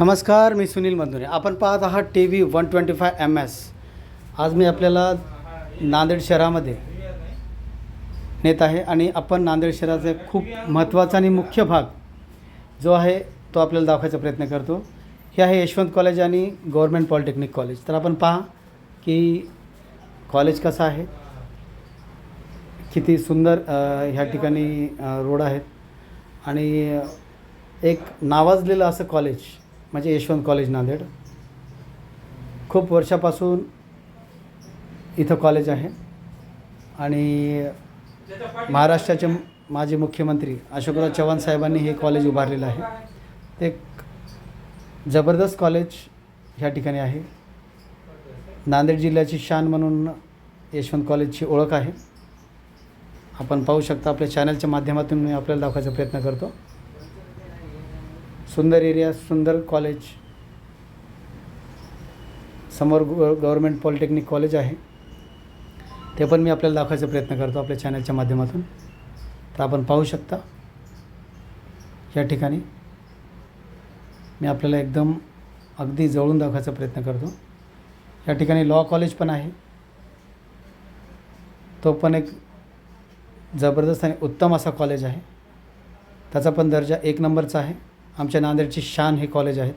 नमस्कार मी सुनील मंदुरे आपण पाहत आहात T V one twenty five M S. आज मी आपल्याला नांदेड शहरामध्ये नेत आहे आणि आपण नांदेड शहराचा खूप महत्त्वाचा आणि मुख्य भाग जो आहे तो आपल्याला दाखवायचा प्रयत्न करतो. हे आहे यशवंत कॉलेज आणि गव्हर्मेंट पॉलिटेक्निक कॉलेज. तर आपण पहा की कॉलेज कसं आहे. किती सुंदर ह्या ठिकाणी रोड आहेत. आणि एक नावाजलेलं असं कॉलेज म्हणजे यशवंत कॉलेज नांदेड. खूप वर्षापासून इथं कॉलेज आहे. आणि महाराष्ट्राचे माजी मुख्यमंत्री अशोकराव चव्हाण साहेबांनी हे कॉलेज उभारलेलं आहे. एक जबरदस्त कॉलेज ह्या ठिकाणी आहे. नांदेड जिल्ह्याची शान म्हणून यशवंत कॉलेजची ओळख आहे. आपण पाहू शकता आपल्या चॅनलच्या माध्यमातून मी आपल्याला दाखवायचा प्रयत्न करतो. सुंदर एरिया सुंदर कॉलेज समोर ग गव्हर्मेंट पॉलिटेक्निक कॉलेज आहे. ते पण मी आपल्याला दाखवायचा प्रयत्न करतो आपल्या चॅनलच्या माध्यमातून. तर आपण पाहू शकता. या ठिकाणी मी आपल्याला एकदम अगदी जवळून दाखवायचा प्रयत्न करतो. या ठिकाणी लॉ कॉलेज पण आहे. तो पण एक जबरदस्त आणि उत्तम असा कॉलेज आहे. त्याचा पण दर्जा एक नंबरचा आहे. आमच्या नांदेडची शान हे कॉलेज आहेत.